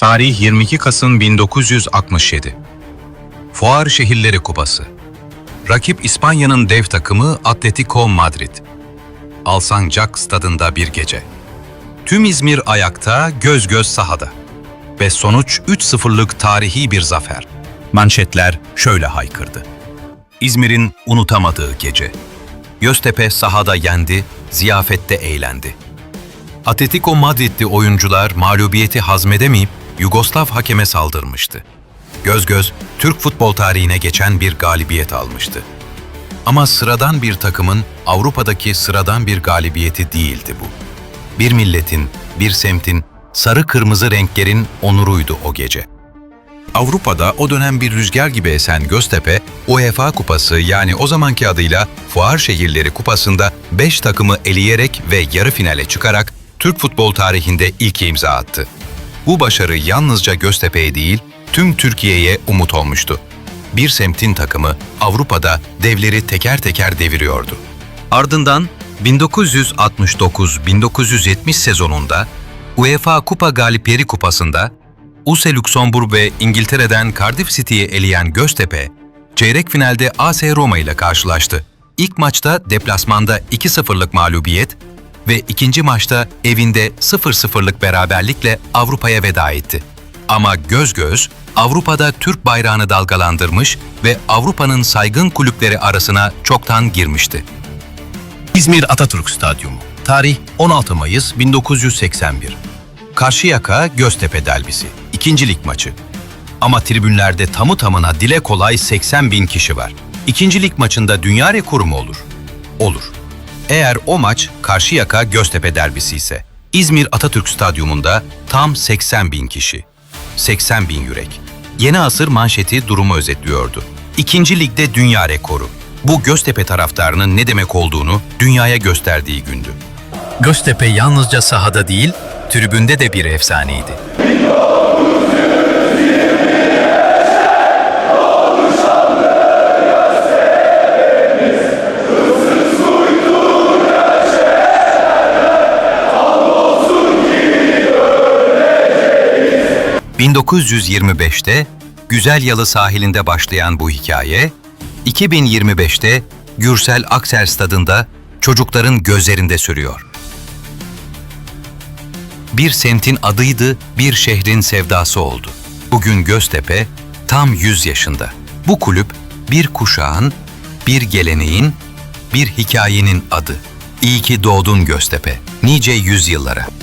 Tarih 22 Kasım 1967. Fuar Şehirleri Kupası. Rakip İspanya'nın dev takımı Atletico Madrid. Alsancak stadında bir gece. Tüm İzmir ayakta, göz göz sahada. Ve sonuç 3-0'lık tarihi bir zafer. Manşetler şöyle haykırdı. İzmir'in unutamadığı gece. Göztepe sahada yendi, ziyafette eğlendi. Atletico Madrid'li oyuncular mağlubiyeti hazmedemeyip Yugoslav hakeme saldırmıştı. Göz göz Türk futbol tarihine geçen bir galibiyet almıştı. Ama sıradan bir takımın Avrupa'daki sıradan bir galibiyeti değildi bu. Bir milletin, bir semtin, sarı kırmızı renklerin onuruydu o gece. Avrupa'da o dönem bir rüzgar gibi esen Göztepe, UEFA Kupası yani o zamanki adıyla Fuar Şehirleri Kupası'nda 5 takımı eleyerek ve yarı finale çıkarak Türk futbol tarihinde ilk imza attı. Bu başarı yalnızca Göztepe'ye değil, tüm Türkiye'ye umut olmuştu. Bir semtin takımı Avrupa'da devleri teker teker deviriyordu. Ardından 1969-1970 sezonunda UEFA Kupa Galipleri Kupası'nda Use Luxemburg ve İngiltere'den Cardiff City'yi eleyen Göztepe, çeyrek finalde AS Roma ile karşılaştı. İlk maçta deplasmanda 2-0'lık mağlubiyet ve ikinci maçta evinde 0-0'lık beraberlikle Avrupa'ya veda etti. Ama göz göz Avrupa'da Türk bayrağını dalgalandırmış ve Avrupa'nın saygın kulüpleri arasına çoktan girmişti. İzmir Atatürk Stadyumu. Tarih 16 Mayıs 1981. Karşıyaka Göztepe derbisi. İkinci lig maçı. Ama tribünlerde tamı tamına dile kolay 80 bin kişi var. İkinci lig maçında dünya rekoru mu olur? Olur. Eğer o maç Karşıyaka Göztepe derbisi ise İzmir Atatürk Stadyumunda tam 80 bin kişi. 80 bin yürek. Yeni asır manşeti durumu özetliyordu. İkinci ligde dünya rekoru. Bu Göztepe taraftarının ne demek olduğunu dünyaya gösterdiği gündü. Göztepe yalnızca sahada değil, tribünde de bir efsaneydi. ...1925'te Güzel Yalı sahilinde başlayan bu hikaye... ...2025'te Gürsel Aksel stadında çocukların gözlerinde sürüyor. Bir semtin adıydı, bir şehrin sevdası oldu. Bugün Göztepe tam 100 yaşında. Bu kulüp bir kuşağın, bir geleneğin, bir hikayenin adı. İyi ki doğdun Göztepe. Nice yüzyıllara.